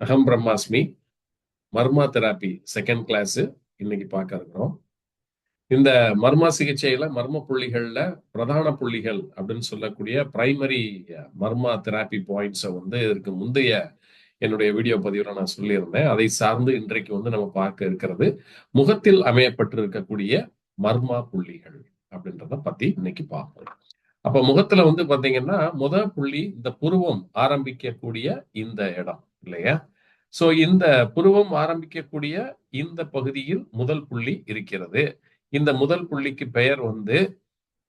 அகம் பிரம்மாஸ்மி மர்மா therapy second class இன்னைக்கு பார்க்க இருக்கிறோம். இந்த மர்மா சிகிச்சையில மர்ம புள்ளிகள்ல பிரதான புள்ளிகள் அப்படின்னு சொல்லக்கூடிய பிரைமரி மர்மா தெராப்பி பாயிண்ட்ஸை வந்து இதற்கு முந்தைய என்னுடைய வீடியோ பதிவில் நான் சொல்லியிருந்தேன். அதை சார்ந்து இன்றைக்கு வந்து நம்ம பார்க்க இருக்கிறது. முகத்தில் அமையப்பட்டு இருக்கக்கூடிய மர்மா புள்ளிகள் அப்படின்றத பத்தி இன்னைக்கு பார்ப்போம். அப்ப முகத்துல வந்து பாத்தீங்கன்னா முத புள்ளி இந்த புருவம் ஆரம்பிக்கக்கூடிய இந்த இடம். இல்லையா? சோ இந்த புருவம் ஆரம்பிக்கக்கூடிய இந்த பகுதியில் முதல் புள்ளி இருக்கிறது. இந்த முதல் புள்ளிக்கு பெயர் வந்து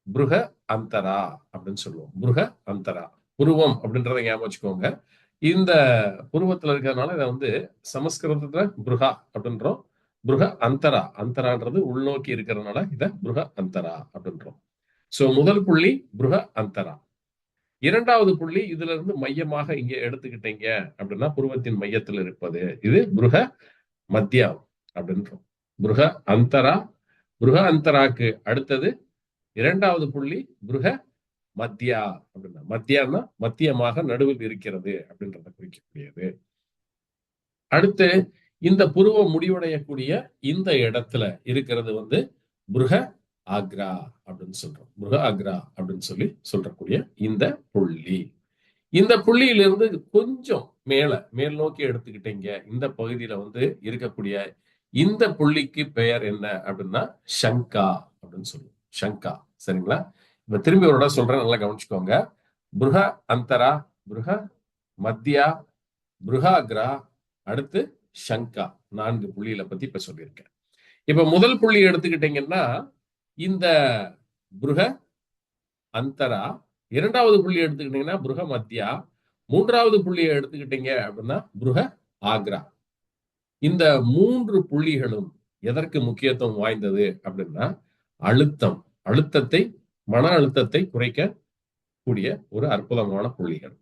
புருக அந்தரா அப்படின்னு சொல்லுவோம். புருக அந்தரா. புருவம் அப்படின்றத ஞாபகம் வச்சுக்கோங்க. இந்த புருவத்துல இருக்கிறதுனால இதை வந்து சமஸ்கிருதத்துல புருகா அப்படின்றோம். புருக அந்தரா. அந்தரான்றது உள்நோக்கி இருக்கிறதுனால இதை புருக அந்தரா அப்படின்றோம். சோ முதல் புள்ளி புருக அந்தரா. இரண்டாவது புள்ளி இதுல இருந்து மையமாக இங்க எடுத்துக்கிட்டீங்க அப்படின்னா புருவத்தின் மையத்தில் இருப்பது. இது புருக மத்தியா அப்படின்றோம் புருக அந்தரா புருக அந்தராக்கு. அடுத்தது இரண்டாவது புள்ளி புருக மத்தியா அப்படின்னா. மத்தியான்னா மத்தியமாக நடுவில் இருக்கிறது அப்படின்றத குறிக்கக்கூடியது. அடுத்து இந்த புருவம் முடிவடையக்கூடிய இந்த இடத்துல இருக்கிறது வந்து புருக ஆக்ரா அப்படின்னு சொல்றோம். முருக ஆக்ரா அப்படின்னு சொல்லி சொல்றக்கூடிய இந்த புள்ளி. இந்த புள்ளியிலிருந்து கொஞ்சம் மேல மேல் நோக்கி எடுத்துக்கிட்டீங்க. இந்த பகுதியில வந்து இருக்கக்கூடிய இந்த புள்ளிக்கு பெயர் என்ன அப்படின்னா சங்கா அப்படின்னு சொல்லுவோம். சங்கா. சரிங்களா? இப்ப திரும்பி ஒரு இடம் சொல்றேன் நல்லா கவனிச்சுக்கோங்க. புருக அந்தரா புருக மத்தியா புருகாக்ரா அடுத்து சங்கா. நான்கு புள்ளியில பத்தி இப்ப சொல்லியிருக்கேன். இப்ப முதல் புள்ளி எடுத்துக்கிட்டீங்கன்னா இந்த புருக அந்தரா இரண்டாவது புள்ளி எடுத்துக்கிட்டீங்கன்னா புருக மத்தியா மூன்றாவது புள்ளியை எடுத்துக்கிட்டீங்க அப்படின்னா புருக ஆக்ரா. இந்த மூன்று புள்ளிகளும் எதற்கு முக்கியத்துவம் வாய்ந்தது அப்படின்னா அழுத்தம் அழுத்தத்தை மன அழுத்தத்தை குறைக்க கூடிய ஒரு அற்புதமான புள்ளிகள்.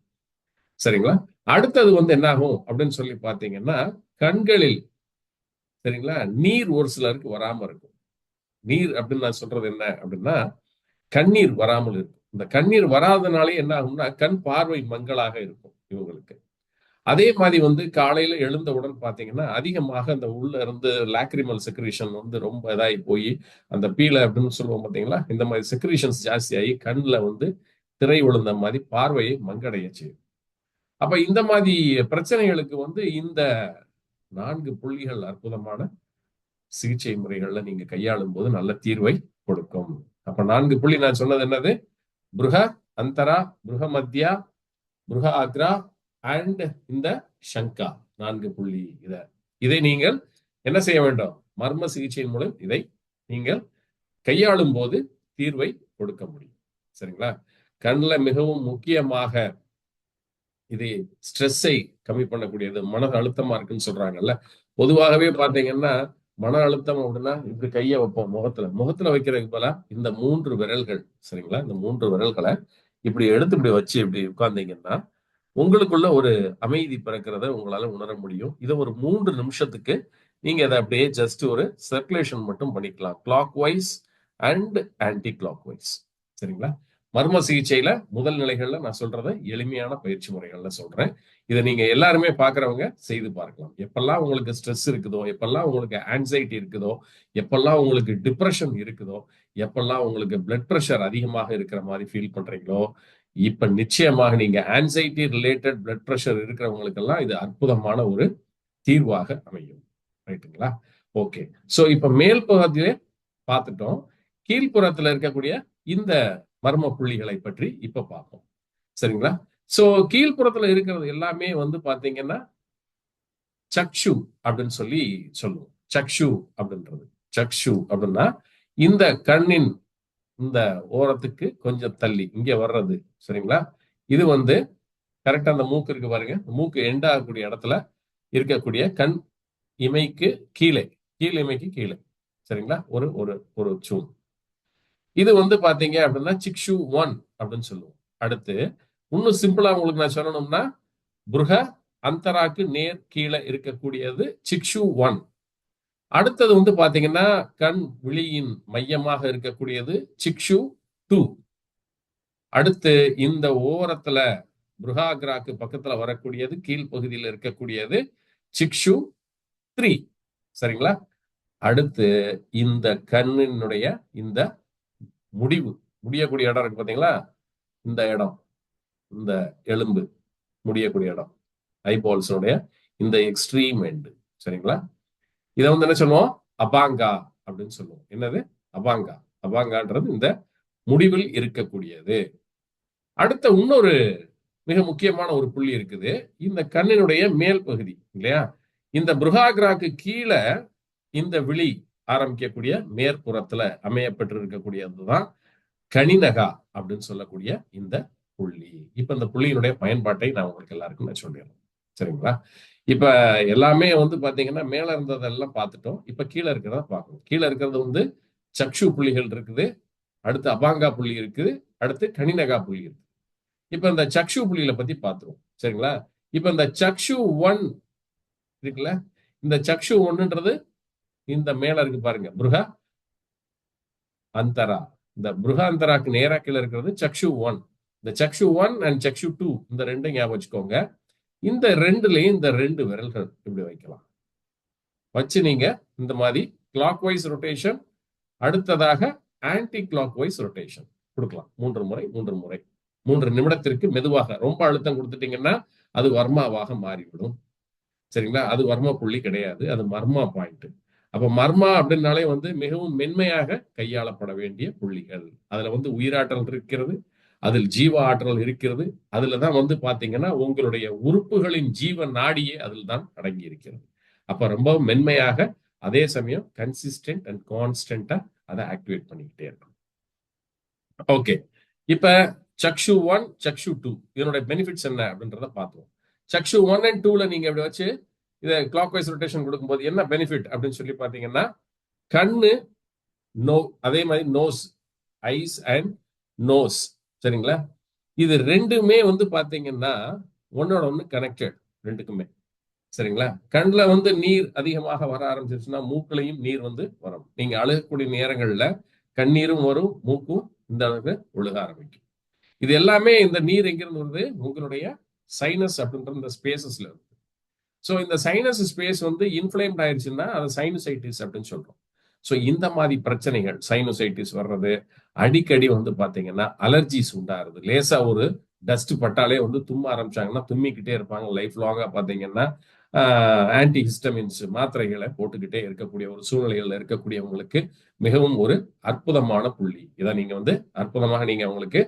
சரிங்களா? அடுத்தது வந்து என்னாகும் அப்படின்னு சொல்லி பார்த்தீங்கன்னா கண்களில் சரிங்களா? நீர் ஒரு சிலருக்கு வராம இருக்கும். நீர் அப்படின்னு நான் சொல்றது என்ன அப்படின்னா கண்ணீர் வராமல் இருக்கும். இந்த கண்ணீர் வராதனாலே என்ன ஆகும்னா கண் பார்வை மங்களாக இருக்கும் இவங்களுக்கு. அதே மாதிரி வந்து காலையில எழுந்தவுடன் பாத்தீங்கன்னா அதிகமாக அந்த உள்ள இருந்து லாக்ரிமல் செக்ரீஷன் வந்து ரொம்ப இதாகி போய் அந்த பீலை அப்படின்னு சொல்லுவோம் பாத்தீங்களா இந்த மாதிரி செக்ரீஷன்ஸ் ஜாஸ்தியாகி கண்ணில் வந்து திரை விழுந்த மாதிரி பார்வையை மங்கடைய செய்யும். அப்ப இந்த மாதிரி பிரச்சனைகளுக்கு வந்து இந்த நான்கு புள்ளிகள் அற்புதமான சிகிச்சை முறைகள்ல நீங்க கையாளும் போது நல்ல தீர்வை கொடுக்கும். அப்ப நான்கு புள்ளி நான் சொன்னது என்னது? புருக அந்தரா புருக மத்தியா புருக ஆக்ரா அண்ட் இந்த சங்கா நான்கு புள்ளி இத. இதை நீங்கள் என்ன செய்ய வேண்டும்? மர்ம சிகிச்சையின் மூலம் இதை நீங்கள் கையாளும் போது தீர்வை கொடுக்க முடியும். சரிங்களா? கண்ணில் மிகவும் முக்கியமாக இது ஸ்ட்ரெஸ்ஸை கம்மி பண்ணக்கூடியது மன அழுத்தமா இருக்குன்னு சொல்றாங்கல்ல. பொதுவாகவே பாத்தீங்கன்னா மன அழுத்தம் அப்படின்னா இப்படி கையை வைப்போம் முகத்துல. முகத்துல வைக்கிறதுக்கு போல இந்த மூன்று விரல்கள் சரிங்களா? இந்த மூன்று விரல்களை இப்படி எடுத்து இப்படி வச்சு இப்படி உட்கார்ந்தீங்கன்னா உங்களுக்குள்ள ஒரு அமைதி பிறக்கிறத உங்களால உணர முடியும். இதை ஒரு மூன்று நிமிஷத்துக்கு நீங்க அதை அப்படியே ஜஸ்ட் ஒரு சர்க்குலேஷன் மட்டும் பண்ணிக்கலாம். Clockwise and anticlockwise சரிங்களா? மர்ம சிகிச்சையில முதல் நிலைகள்ல நான் சொல்றத எளிமையான பயிற்சி முறைகள்ல சொல்றேன். இதை நீங்க எல்லாருமே பாக்குறவங்க செய்து பார்க்கலாம். எப்பெல்லாம் உங்களுக்கு ஸ்ட்ரெஸ் இருக்குதோ எப்பெல்லாம் உங்களுக்கு ஆன்சைட்டி இருக்குதோ எப்பெல்லாம் உங்களுக்கு டிப்ரெஷன் இருக்குதோ எப்பெல்லாம் உங்களுக்கு பிளட் ப்ரெஷர் அதிகமாக இருக்கிற மாதிரி ஃபீல் பண்றீங்களோ இப்ப நிச்சயமாக நீங்க ஆன்சைட்டி ரிலேட்டட் பிளட் ப்ரெஷர் இருக்கிறவங்களுக்கெல்லாம் இது அற்புதமான ஒரு தீர்வாக அமையும். ரைட்டுங்களா? ஓகே. சோ இப்ப மேல் பகுதியிலே பார்த்துட்டோம். கீழ்ப்புறத்துல இருக்கக்கூடிய இந்த மர்ம புள்ளிகளை பற்றி இப்ப பார்ப்போம். சரிங்களா? சோ கீழ்ப்புறத்துல இருக்கிறது எல்லாமே வந்து பாத்தீங்கன்னா சக்ஷு அப்படின்னு சொல்லி சொல்லுவோம். சக்ஷு அப்படின்றது. சக்ஷு அப்படின்னா இந்த கண்ணின் இந்த ஓரத்துக்கு கொஞ்சம் தள்ளி இங்க வர்றது. சரிங்களா? இது வந்து கரெக்டா அந்த மூக்கு இருக்கு பாருங்க. மூக்கு எண்ட் ஆகக்கூடிய இடத்துல இருக்கக்கூடிய கண் இமைக்கு கீழே கீழ் இமைக்கு கீழே. சரிங்களா? ஒரு ஒரு ஒரு சூன். இது வந்து பாத்தீங்க அப்படின்னா சிக்ஷு ஒன் அப்படின்னு சொல்லுவோம். அடுத்து இன்னும் சிம்பிளா உங்களுக்கு நான் சொல்லணும்னா புருக அந்தராக்கு நேர் கீழே இருக்கக்கூடியது சிக்ஷு ஒன். அடுத்தது வந்து பாத்தீங்கன்னா கண் விழியின் மையமாக இருக்கக்கூடியது சிக்ஷு டூ. அடுத்து இந்த ஓரத்துல புருகாகிராக்கு பக்கத்துல வரக்கூடியது கீழ்ப்பகுதியில் இருக்கக்கூடியது சிக்ஷு த்ரீ. சரிங்களா? அடுத்து இந்த கண்ணினுடைய இந்த முடிவு முடியக்கூடிய இடம் இருக்கு பாத்தீங்களா? இந்த இடம் இந்த எலும்பு முடியக்கூடிய இடம். ஐபால்ஸோடைய இந்த எக்ஸ்ட்ரீம் எண்டு. சரிங்களா? இதை வந்து என்ன சொல்லுவோம்? அபாங்கா அப்படின்னு சொல்லுவோம். என்னது? அபாங்கா. அபாங்கான்றது இந்த முடிவில் இருக்கக்கூடியது. அடுத்த இன்னொரு மிக முக்கியமான ஒரு புள்ளி இருக்குது. இந்த கண்ணினுடைய மேல் பகுதி இல்லையா? இந்த புருகாகிராக்கு கீழே இந்த விழி ஆரம்பிக்கக்கூடிய மேற்புறத்துல அமையப்பட்டிருக்கக்கூடியதுதான் கணினகா அப்படின்னு சொல்லக்கூடிய இந்த புள்ளி. இப்ப இந்த புள்ளியினுடைய பயன்பாட்டை நான் உங்களுக்கு எல்லாருக்கும் நான் சொல்லிடுறேன். சரிங்களா? இப்ப எல்லாமே வந்து பாத்தீங்கன்னா மேல இருந்ததெல்லாம் பார்த்துட்டோம். இப்ப கீழே இருக்கிறத பார்க்கணும். கீழே இருக்கிறது வந்து சக்ஷு புள்ளிகள் இருக்குது. அடுத்து அபாங்கா புள்ளி இருக்குது. அடுத்து கணினகா புள்ளி இருக்கு. இப்ப இந்த சக்ஷு புள்ளிகளை பத்தி பார்த்துருவோம். சரிங்களா? இப்ப இந்த சக்ஷு ஒன் இருக்குல்ல? இந்த சக்ஷு ஒன்னுன்றது இந்த மேல இருக்கு பாருங்க புருகா அந்தரா. இந்த புருகாந்தராக்கு நேரா கீழே இருக்கிறது சக்ஷு ஒன். இந்த சக்ஷு ஒன் அண்ட் சக்ஷு டூ இந்த ரெண்டும் ஞாபகம் வச்சுக்கோங்க. இந்த ரெண்டுலயும் இந்த ரெண்டு விரல்கள் இப்படி வைக்கலாம். வச்சு நீங்க இந்த மாதிரி கிளாக் வைஸ் ரொட்டேஷன் அடுத்ததாக ஆன்டி கிளாக் வைஸ் ரொட்டேஷன் கொடுக்கலாம். மூன்று முறை மூன்று முறை. மூன்று நிமிடத்திற்கு மெதுவாக ரொம்ப அழுத்தம் கொடுத்துட்டீங்கன்னா அது வர்மாவாக மாறிவிடும். சரிங்களா? அது வர்மா புள்ளி கிடையாது. அது மர்மா பாயிண்ட் அப்ப மர்மா அப்படின்னாலே வந்து மிகவும் மென்மையாக கையாளப்பட வேண்டிய புள்ளிகள். அதுல வந்து உயிராற்றல் இருக்கிறது அதில் ஜீவ ஆற்றல் இருக்கிறது அதுல தான் வந்து பாத்தீங்கன்னா உங்களுடைய உறுப்புகளின் ஜீவ நாடியே அதில் தான் அடங்கி இருக்கிறது. அப்ப ரொம்ப மென்மையாக அதே சமயம் கன்சிஸ்டன்ட் அண்ட் கான்ஸ்டன்டா அதை ஆக்டிவேட் பண்ணிக்கிட்டே இருக்கும் ஓகே இப்ப சக்ஷு ஒன் சக்ஷு டூ இதனுடைய பெனிஃபிட்ஸ் என்ன அப்படின்றத பார்த்துவோம். சக்ஷு ஒன் அண்ட் டூல நீங்க இப்படி வச்சு இதை கிளாக் வைஸ் ரொட்டேஷன் கொடுக்கும்போது என்ன பெனிஃபிட் அப்படின்னு சொல்லி பாத்தீங்கன்னா கண்ணு நோ அதே மாதிரி நோஸ் ஐஸ் அண்ட் நோஸ் சரிங்களா? இது ரெண்டுமே வந்து பாத்தீங்கன்னா ஒன்னோட ஒன்று கனெக்டட் ரெண்டுக்குமே. சரிங்களா? கண்ணில் வந்து நீர் அதிகமாக வர ஆரம்பிச்சிருச்சுன்னா மூக்குலையும் நீர் வந்து வரும். நீங்க அழுகக்கூடிய நேரங்கள்ல கண்ணீரும் வரும் மூக்கும் இந்த அளவுக்கு ஒழுக ஆரம்பிக்கும். இது எல்லாமே இந்த நீர் எங்கிருந்து வருது? உங்களுடைய சைனஸ் அப்படின்ற இந்த ஸ்பேசஸ்ல இருக்கும் ஸோ இந்த சைனஸ் ஸ்பேஸ் வந்து இன்ஃப்ளேம்ட் ஆயிடுச்சுன்னா அதை சைனசைட்டிஸ் அப்படின்னு சொல்றோம். ஸோ இந்த மாதிரி பிரச்சனைகள் சைனோசைட்டிஸ் வர்றது அடிக்கடி வந்து பார்த்தீங்கன்னா அலர்ஜிஸ் உண்டாருது லேசா ஒரு டஸ்ட் பட்டாலே வந்து தும்ம ஆரம்பிச்சாங்கன்னா தும்மிக்கிட்டே இருப்பாங்க. லைஃப் லாங்காக பார்த்தீங்கன்னா ஆன்டி ஹிஸ்டமின்ஸ் மாத்திரைகளை போட்டுக்கிட்டே இருக்கக்கூடிய ஒரு சூழ்நிலைகள்ல இருக்கக்கூடியவங்களுக்கு மிகவும் ஒரு அற்புதமான புள்ளி. இதை நீங்க வந்து அற்புதமாக நீங்க அவங்களுக்கு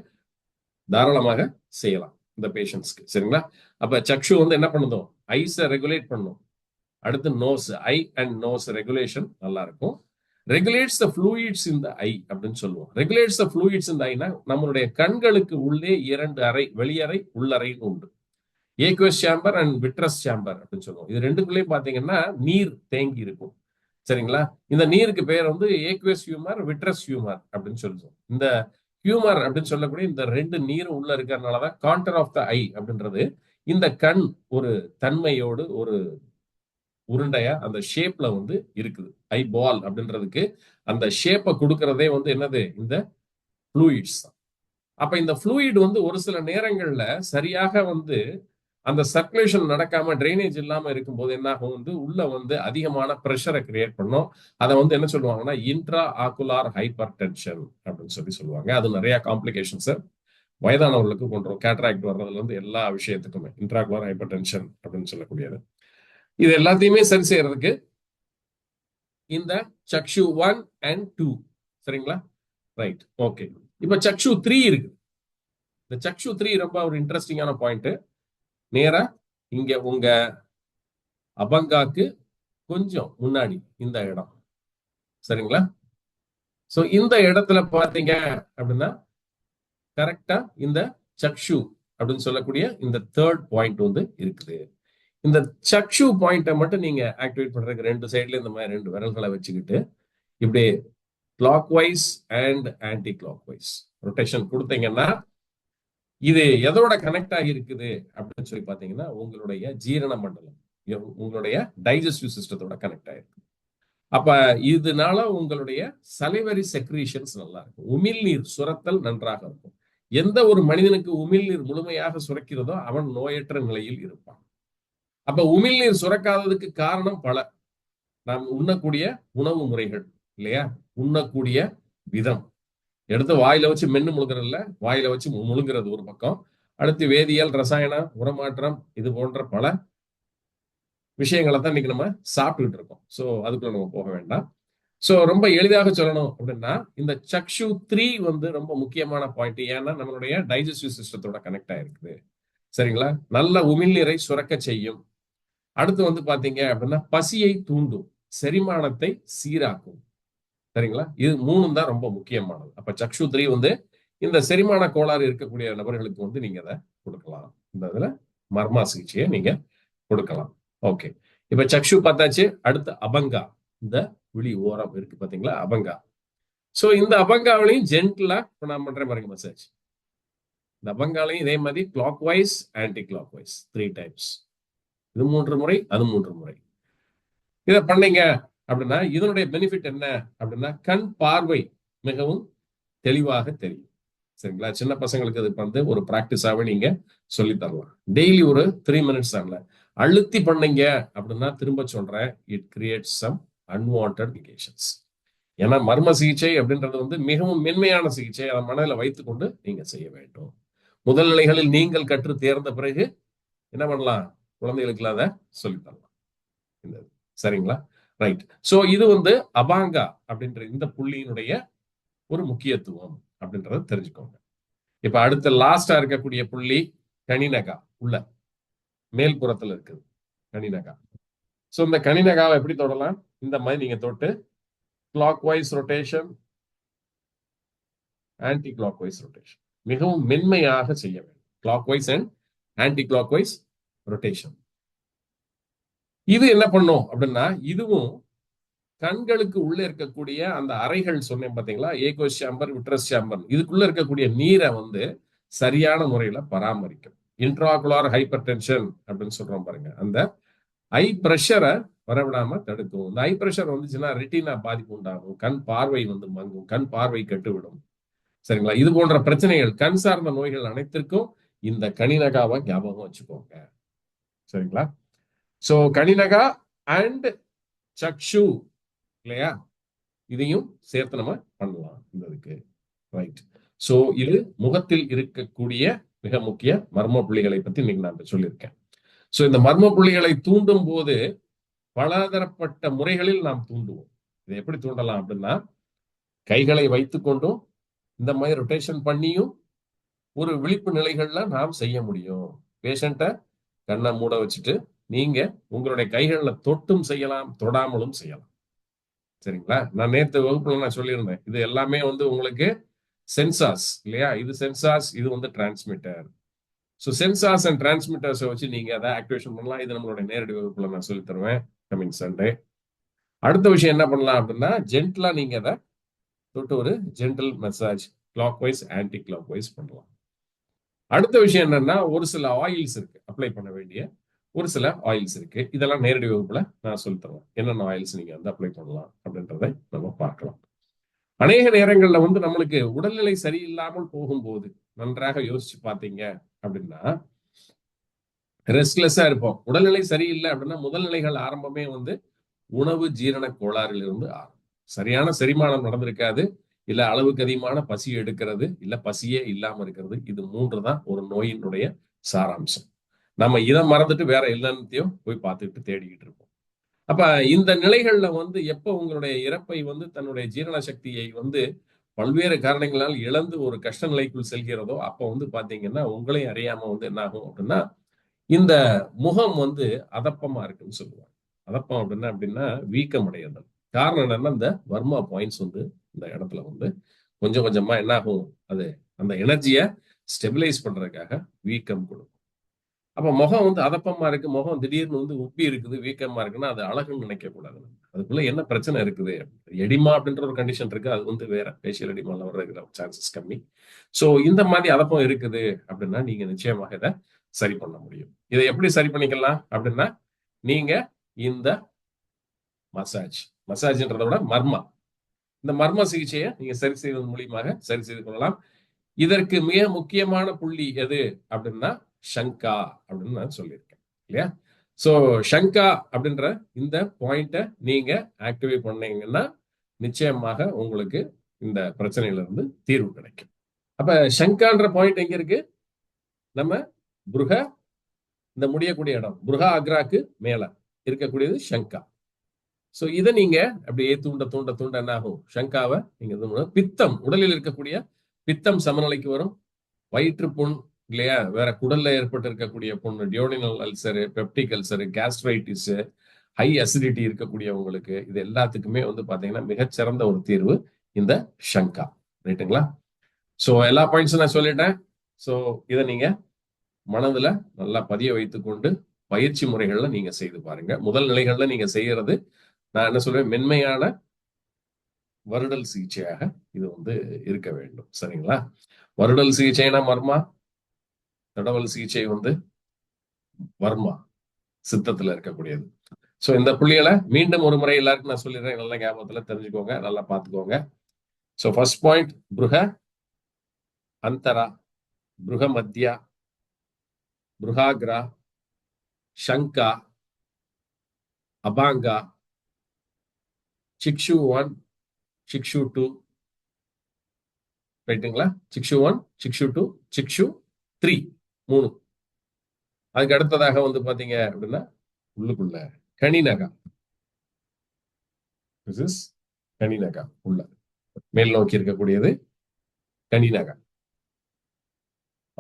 தாராளமாக செய்யலாம். இந்த பேஷண்ட்ஸ்க்கு சரிங்களா? அப்ப சக்ஷு வந்து என்ன பண்ணுதோ? ஐஸை ரெகுலேட் பண்ணும். அடுத்து nose eye and nose regulation நல்லா இருக்கும். ரெகுலேட்ஸ் த ஃப்ளூயிட்ஸ் இந்த ஐ அப்படின்னு சொல்லுவோம். ரெகுலேட்ஸ் த ஃப்ளூயிட்ஸ் இந்த ஐனா நம்மளுடைய கண்களுக்கு உள்ளே இரண்டு அறை வெளியறை உள்ளறைன்னு உண்டு. Aqueous chamber and vitreous chamber அப்படின்னு சொல்லுவோம். இது ரெண்டுக்குள்ளேயும் பாத்தீங்கன்னா நீர் தேங்கி இருக்கும். சரிங்களா? இந்த நீருக்கு பேர் வந்து ஏக்வஸ் ஹியூமர் விட்ரஸ் ஹியூமர் அப்படின்னு சொல்லுவோம். இந்த ஹியூமர் அப்படின்னு சொல்லக்கூடிய இந்த ரெண்டு நீரும் உள்ள இருக்கிறதுனாலதான் கான்டர் ஆஃப் த ஐ அப்படின்றது. இந்த கண் ஒரு தன்மையோடு ஒரு உருண்டையா அந்த ஷேப்ல வந்து இருக்குது. ஐ பால் அப்படின்றதுக்கு அந்த ஷேப்பை கொடுக்கறதே வந்து என்னது? இந்த ஃப்ளூயிட்ஸ் தான். அப்ப இந்த ஃப்ளூயிட் வந்து ஒரு சில நேரங்கள்ல சரியாக வந்து அந்த சர்க்குலேஷன் நடக்காம ட்ரைனேஜ் இல்லாம இருக்கும்போது என்ன ஆகும் வந்து உள்ள வந்து அதிகமான ப்ரெஷரை கிரியேட் பண்ணும். அதை வந்து என்ன சொல்லுவாங்கன்னா இன்ட்ரா ஆக்குலார் ஹைப்பர் டென்ஷன் அப்படின்னு சொல்லி சொல்லுவாங்க. அது நிறைய காம்ப்ளிகேஷன்ஸ் வயதானவர்களுக்கு கொண்டுரும் கேட்ராக்ட் வர்றதுல இருந்து எல்லா விஷயத்துக்குமே. இன்ட்ராகுலார் ஹைப்பர் டென்ஷன் அப்படின்னு சொல்லக்கூடியது. இது எல்லாத்தையுமே சரி செய்யறதுக்கு இந்த சக்ஷு ஒன் அண்ட் டூ சரிங்களா? ரைட் ஓகே இப்ப சக்ஷு த்ரீ இருக்கு இந்த சக்ஷு த்ரீ ரொம்ப ஒரு இன்ட்ரெஸ்டிங்கான பாயிண்ட் நேரா இங்க உங்க அபங்காக்கு கொஞ்சம் முன்னாடி இந்த இடம். சரிங்களா? சோ இந்த இடத்துல பாத்தீங்க அப்படின்னா கரெக்டா இந்த சக்ஷு அப்படின்னு சொல்லக்கூடிய இந்த தேர்ட் பாயிண்ட் வந்து இருக்குது. இந்த சக்ஷு பாயிண்ட்டை மட்டும் நீங்க ஆக்டிவேட் பண்றதுக்கு ரெண்டு சைட்ல இந்த மாதிரி ரெண்டு விரல்களை வச்சுக்கிட்டு இப்படி clockwise and anti clock wise rotation கொடுத்தீங்கன்னா இது எதோட கனெக்ட் ஆகி இருக்குது அப்படின்னு சொல்லி பாத்தீங்கன்னா உங்களுடைய ஜீரண மண்டலம் உங்களுடைய டைஜஸ்டிவ் சிஸ்டத்தோட கனெக்ட் ஆயிருக்கு. அப்ப இதனால உங்களுடைய சலைவரி செக்ரீஷன்ஸ் நல்லா இருக்கும். உமிழ் நீர் சுரத்தல் நன்றாக இருக்கும். எந்த ஒரு மனிதனுக்கு உமிழ்நீர் முழுமையாக சுரக்கிறதோ அவன் நோயற்ற நிலையில் இருப்பான். அப்ப உமிழ்நீர் சுரக்காததுக்கு காரணம் பல. நாம் உண்ணக்கூடிய உணவு முறைகள் இல்லையா? உண்ணக்கூடிய விதம். எடுத்து வாயில வச்சு மென்னு முழுங்குறதுல வாயில வச்சு முழுங்குறது ஒரு பக்கம். அடுத்து வேதியியல் ரசாயனம் உரமாற்றம் இது போன்ற பல விஷயங்களை தான் இன்னைக்கு நம்ம சாப்பிட்டுக்கிட்டு இருக்கோம். ஸோ அதுக்குள்ள நம்ம போக வேண்டாம். ஸோ ரொம்ப எளிதாக சொல்லணும் அப்படின்னா இந்த சக்ஷு த்ரீ வந்து ரொம்ப முக்கியமான பாயிண்ட் ஏன்னா நம்மளுடைய டைஜஸ்டிவ் சிஸ்டத்தோட கனெக்ட் ஆயிருக்குது. சரிங்களா? நல்ல உமிழ்நீரை சுரக்க செய்யும். அடுத்து வந்து பாத்தீங்க அப்படின்னா பசியை தூண்டும் செரிமானத்தை சீராக்கும். சரிங்களா? இது மூணும் தான் ரொம்ப முக்கியமானது. அப்ப சக்ஷு த்ரீ வந்து இந்த செரிமான கோளாறு இருக்கக்கூடிய நபர்களுக்கு வந்து நீங்க அதை கொடுக்கலாம். இந்த இதுல மர்மா சிகிச்சையை நீங்க கொடுக்கலாம். ஓகே. இப்ப சக்ஷு பார்த்தாச்சு அடுத்து அபங்கா. இந்த விழி ஓரம் இருக்கு பாத்தீங்களா? அபங்கா. சோ இந்த அபங்காவிலையும் ஜென்டலா இப்ப நான் பண்றேன் பாருங்க மசாஜ் இந்த அபங்காலையும் இதே மாதிரி clockwise anticlockwise three times இது மூன்று முறை அது மூன்று முறை. இதை பண்ணீங்க அப்படின்னா இதனுடைய பெனிஃபிட் என்ன? அப்படின்னா கண் பார்வை மிகவும் தெளிவாக தெரியும். சரிங்களா? சின்ன பசங்களுக்கு அது வந்து ஒரு ப்ராக்டிஸாவே நீங்க சொல்லி தரலாம். டெய்லி ஒரு த்ரீ மினிட்ஸ் ஆகல அழுத்தி பண்ணீங்க அப்படின்னா திரும்ப சொல்றேன் it create some unwanted indications ஏன்னா மர்ம சிகிச்சை அப்படின்றது வந்து மிகவும் மென்மையான சிகிச்சை. அதை மனதில் வைத்துக்கொண்டு நீங்க செய்ய வேண்டும். முதல் நிலைகளில் நீங்கள் கற்று தேர்ந்த பிறகு என்ன பண்ணலாம்? குழந்தைகளுக்கு அதை சொல்லி தரலாம். இந்த சரிங்களா? ரைட் சோ இது வந்து அபாங்கா அப்படின்ற இந்த புள்ளியினுடைய ஒரு முக்கியத்துவம் அப்படின்றத தெரிஞ்சுக்கோங்க. இப்ப அடுத்த லாஸ்டா இருக்கக்கூடிய புள்ளி கனிநகா உள்ள மேல்புறத்துல இருக்குது கனிநகா சோ இந்த கனிநகாவை எப்படி தொடலாம்? இந்த மாதிரி நீங்க தொட்டு clock wise rotation anti clock wise rotation மிகவும் மென்மையாக செய்ய வேண்டும். Clockwise and anti clock wise rotation இது என்ன பண்ணும் அப்படின்னா இதுவும் கண்களுக்கு உள்ள இருக்கக்கூடிய அந்த அறைகள் சொன்னேன் பாத்தீங்களா? ஏகோ சாம்பர் விட்ரஸ் சாம்பர் இதுக்குள்ள இருக்கக்கூடிய நீரை வந்து சரியான முறையில பராமரிக்கும். இன்ட்ராகுலார் ஹைப்பர் டென்ஷன் அப்படின்னு சொல்றோம் பாருங்க. அந்த ஐ பிரஷரை வரவிடாம தடுக்கும் இந்த ஐ பிரஷர் வந்துச்சுன்னா ரெட்டினா பாதிப்பு உண்டாகும். கண் பார்வை வந்து மங்கும். கண் பார்வை கெட்டுவிடும். சரிங்களா? இது போன்ற பிரச்சனைகள் கண் சார்ந்த நோய்கள் அனைத்திற்கும் இந்த கனிநகாவை ஞாபகம் வச்சுக்கோங்க. சரிங்களா? சோ கனிநகா அண்ட் சக்ஷு இல்லையா? இதையும் சேர்த்து நம்ம பண்ணலாம் இந்த இதுக்கு. ரைட் சோ இது முகத்தில் இருக்கக்கூடிய மிக முக்கிய மர்ம புள்ளிகளை பத்தி இன்னைக்கு நான் சொல்லியிருக்கேன். சோ இந்த மர்ம புள்ளிகளை தூண்டும் போது பலதரப்பட்ட முறைகளில் நாம் தூண்டுவோம். இதை எப்படி தூண்டலாம் அப்படின்னா கைகளை வைத்துக்கொண்டும் இந்த மாதிரி ரொட்டேஷன் பண்ணியும் ஒரு விழிப்பு நிலைகள்ல நாம் செய்ய முடியும். பேஷண்ட்டை கண்ணை மூட வச்சுட்டு நீங்க உங்களுடைய கைகளில் தொட்டும் செய்யலாம் தொடாமலும் செய்யலாம். சரிங்களா? நான் நேற்று வகுப்புல நான் சொல்லியிருந்தேன். இது எல்லாமே வந்து உங்களுக்கு சென்சார்ஸ் இல்லையா? இது சென்சார்ஸ் இது வந்து டிரான்ஸ்மிட்டர் ஸோ சென்சார்ஸ் அண்ட் டிரான்ஸ்மிட்டர்ஸை வச்சு நீங்க அதை ஆக்டிவேஷன் பண்ணலாம். இது நம்மளுடைய நேரடி வகுப்புல நான் சொல்லி தருவேன். கமிங் சண்டே அடுத்த விஷயம் என்ன பண்ணலாம் அப்படின்னா ஜென்டலா நீங்க அதை தொட்டு ஒரு gentle massage clockwise anticlockwise பண்ணலாம். அடுத்த விஷயம் என்னன்னா ஒரு சில ஆயில்ஸ் இருக்கு. அப்ளை பண்ண வேண்டிய ஒரு சில ஆயில்ஸ் இருக்கு. இதெல்லாம் நேரடி வகுப்புல நான் சொல்லி தருவேன். என்னென்ன ஆயில்ஸ் நீங்க வந்து அப்ளை பண்ணலாம் அப்படின்றத நம்ம பார்க்கலாம். அநேக நேரங்கள்ல வந்து நம்மளுக்கு உடல்நிலை சரியில்லாமல் போகும்போது நன்றாக யோசிச்சு பார்த்தீங்க அப்படின்னா ரெஸ்ட்லெஸ்ஸா இருப்போம். உடல்நிலை சரியில்லை அப்படின்னா முதல் நிலைகள் ஆரம்பமே வந்து உணவு ஜீரண கோளாறிலிருந்து ஆரம்பம். சரியான செரிமானம் நடந்திருக்காது. இல்ல அளவுக்கு அதிகமான பசி எடுக்கிறது இல்ல பசியே இல்லாம இருக்கிறது. இது மூன்று தான் ஒரு நோயினுடைய சாராம்சம். நம்ம இதை மறந்துட்டு வேற எல்லாத்தையும் போய் பார்த்துக்கிட்டு தேடிக்கிட்டு இருப்போம். அப்ப இந்த நிலைகள்ல வந்து எப்ப உங்களுடைய இறப்பை வந்து தன்னுடைய ஜீரண சக்தியை வந்து பல்வேறு காரணங்களால் இழந்து ஒரு கஷ்ட நிலைக்குள் செல்கிறதோ அப்ப வந்து பாத்தீங்கன்னா உங்களையும் அறியாம வந்து என்ன ஆகும் அப்படின்னா இந்த முகம் வந்து அதப்பமா இருக்குன்னு சொல்லுவாங்க. அதப்பம் அப்படின்னா அப்படின்னா வீக்கம் அடையிறது காரணம் என்னன்னா இந்த வர்மா பாயிண்ட்ஸ் வந்து இந்த இடத்துல வந்து கொஞ்சம் கொஞ்சமா என்ன ஆகும் அது அந்த எனர்ஜியை ஸ்டெபிலைஸ் பண்றதுக்காக வீக்கம் கொடுக்கும். அப்ப முகம் வந்து அதப்பமா இருக்கு. முகம் திடீர்னு வந்து உப்பி இருக்குது வீக்கமா இருக்குன்னா அது அழகுன்னு நினைக்க கூடாது. அதுக்குள்ள என்ன பிரச்சனை இருக்குது? எடிமா அப்படின்ற ஒரு கண்டிஷன் இருக்கு. அது வந்து வேற. ஃபேஷியல் எடிமால வர்றதுக்கு சான்சஸ் கம்மி. சோ இந்த மாதிரி அதப்பம் இருக்குது அப்படின்னா நீங்க நிச்சயமாக இதை சரி பண்ண முடியும். இதை எப்படி சரி பண்ணிக்கலாம் அப்படின்னா நீங்க இந்த மசாஜ் மசாஜ்ன்றத விட மர்மா. இந்த மர்ம சிகிச்சையை நீங்க சரி செய்வதன் மூலியமாக சரி செய்து கொள்ளலாம். இதற்கு மிக முக்கியமான புள்ளி எது அப்படின்னா ஷங்கா அப்படின்னு நான் சொல்லியிருக்கேன் இல்லையா? சோ ஷங்கா அப்படின்ற இந்த பாயிண்ட்டை நீங்க ஆக்டிவேட் பண்ணீங்கன்னா நிச்சயமாக உங்களுக்கு இந்த பிரச்சனையில இருந்து தீர்வு கிடைக்கும். அப்ப ஷங்கான்ற பாயிண்ட் எங்க இருக்கு? நம்ம புருக இந்த முடியக்கூடிய இடம் புருகா அக்ராக்கு மேல இருக்கக்கூடியது ஷங்கா. சோ இதை நீங்க அப்படியே தூண்ட தூண்ட தூண்ட என்ன ஆகும்? ஷங்காவை நீங்க பித்தம் உடலில் இருக்கக்கூடிய பித்தம் சமநிலைக்கு வரும். வயிற்று புண் இல்லையா? வேற குடல்ல ஏற்பட்டு இருக்கக்கூடிய பொண்ணு duodenal ulcer peptic ulcer gastritis high acidity இருக்கக்கூடியவங்களுக்கு இது எல்லாத்துக்குமே வந்து பாத்தீங்கன்னா மிகச்சிறந்த ஒரு தீர்வு இந்த ஷங்கா. ரைட்டுங்களா? சோ எல்லா பாயிண்ட்ஸும் நான் சொல்லிட்டேன். சோ இதை நீங்க மனதுல நல்லா பதிய வைத்துக்கொண்டு பயிற்சி முறைகள்ல நீங்க செய்து பாருங்க. முதல் நிலைகள்ல நீங்க செய்யறது நான் என்ன சொல்றேன்? மென்மையான வருடல் சிகிச்சையாக இது வந்து இருக்க வேண்டும். சரிங்களா? வருடல் சிகிச்சைனா மர்மா? தடவல் சிகிச்சை வந்து வர்மா சித்தத்துல இருக்கக்கூடியது. சோ இந்த புள்ளிகளை மீண்டும் ஒரு முறை எல்லாருக்கும் நான் சொல்லிடுறேன். நல்ல ஞாபகத்துல தெரிஞ்சுக்கோங்க. நல்லா பார்த்துக்கோங்க. சோ ஃபர்ஸ்ட் பாயிண்ட் புருக அந்தரா புருக மத்தியா புருகாகிரா ஷங்கா அபாங்கா சிக்ஷு ஒன் சிக்ஷு டூ ரைட்டுங்களா சிக்ஷு ஒன் சிக்ஷு டூ சிக்ஷு த்ரீ மூணு. அதுக்கு அடுத்ததாக வந்து பாத்தீங்க அப்படின்னா உள்ளுக்குள்ள கனிநகா திஸ் இஸ் கனிநகா உள்ள. மேல் நோக்கி இருக்கக்கூடியது கனிநகா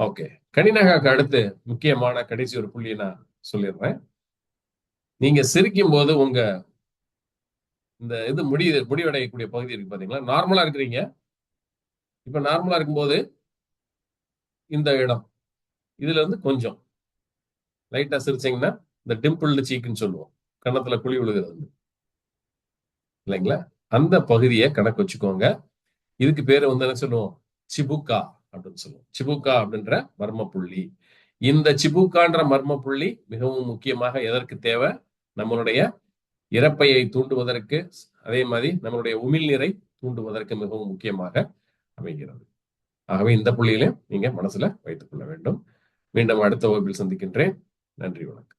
ஓகே கனிநகாக்கு அடுத்து முக்கியமான கடைசி ஒரு புள்ளியை நான் சொல்லிடுறேன். நீங்க சிரிக்கும் போது உங்க இந்த இது முடி முடிவடையக்கூடிய பகுதி இருக்கு பாத்தீங்களா? நார்மலா இருக்கிறீங்க. இப்ப நார்மலா இருக்கும்போது இந்த இடம் இதுல இருந்து கொஞ்சம். லைட்டா சிரிச்சீங்கன்னா இந்த டிம்பிள்டு சீக்குன்னு சொல்லுவோம். கன்னத்துல குழி விழுகிறது இல்லைங்களா? அந்த பகுதியை கணக்கு வச்சுக்கோங்க. இதுக்கு பேரு வந்து என்ன சொல்லுவோம்? சிபுக்கா அப்படின்னு சொல்லுவோம். சிபுக்கா அப்படின்ற மர்ம புள்ளி இந்த சிபுக்கான்ற மர்ம புள்ளி மிகவும் முக்கியமாக எதற்கு தேவை? நம்மளுடைய இறப்பையை தூண்டுவதற்கு அதே மாதிரி நம்மளுடைய உமிழ்நீரை தூண்டுவதற்கு மிகவும் முக்கியமாக அமைகிறது. ஆகவே இந்த புள்ளியிலையும் நீங்க மனசுல வைத்துக் கொள்ள வேண்டும். மீண்டும் அடுத்த வகுப்பில் சந்திக்கின்றேன். நன்றி வணக்கம்.